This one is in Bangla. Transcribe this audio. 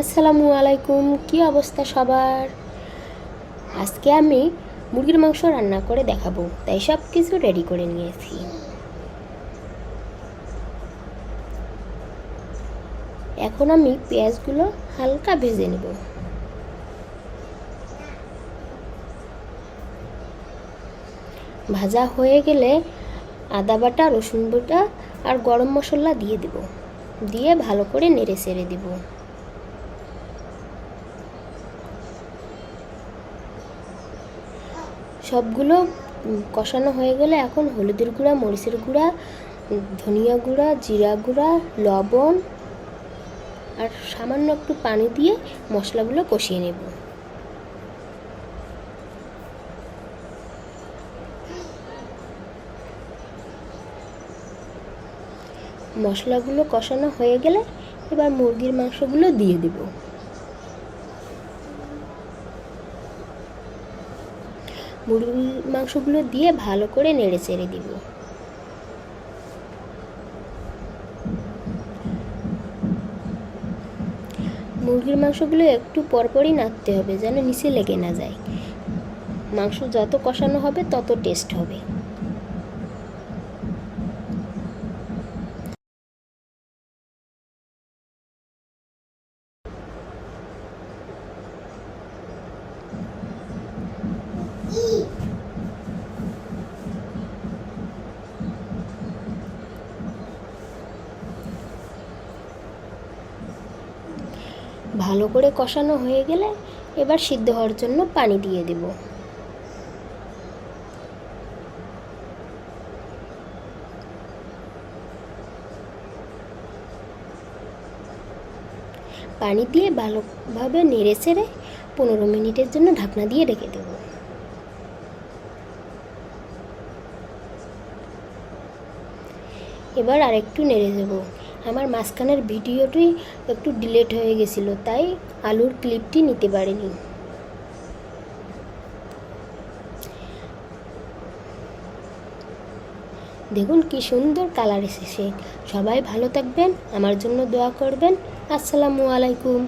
আসসালামু আলাইকুম, কি অবস্থা সবার? আজকে আমি মুরগির মাংস রান্না করে দেখাবো, তাই সব কিছু রেডি করে নিয়েছি। এখন আমি পেঁয়াজগুলো হালকা ভেজে নেব। ভাজা হয়ে গেলে আদা বাটা, রসুন বাটা আর গরম মশলা দিয়ে দেব। দিয়ে ভালো করে নেড়ে চেড়ে দেবো। সবগুলো কষানো হয়ে গেলে এখন হলুদের গুঁড়া, মরিচের গুঁড়া, ধনিয়া গুঁড়া, জিরা গুঁড়া, লবণ আর সামান্য একটু পানি দিয়ে মশলাগুলো কষিয়ে নেব। মশলাগুলো কষানো হয়ে গেলে এবার মুরগির মাংসগুলো দিয়ে দেবো। মুরগির মাংসগুলো দিয়ে ভালো করে নেড়ে চেড়ে দিব। মুরগির মাংসগুলো একটু পরপরই নাড়তে হবে যেন নিচে লেগে না যায়। মাংস যত কষানো হবে তত টেস্ট হবে। ভালো করে কষানো হয়ে গেলে এবার সিদ্ধ হওয়ার জন্য পানি দিয়ে দেব। পানি দিয়ে ভালোভাবে নেড়ে চেড়ে পনেরো মিনিটের জন্য ঢাকনা দিয়ে রেখে দেব। এবার আরেকটু নেড়ে দেবো। আমার মাঝখানের ভিডিওটি একটু ডিলেট হয়ে গেছিল, তাই আলুর ক্লিপটি নিতে পারিনি। দেখুন কি সুন্দর কালার এসেছে। সবাই ভালো থাকবেন, আমার জন্য দোয়া করবেন। আসসালামু আলাইকুম।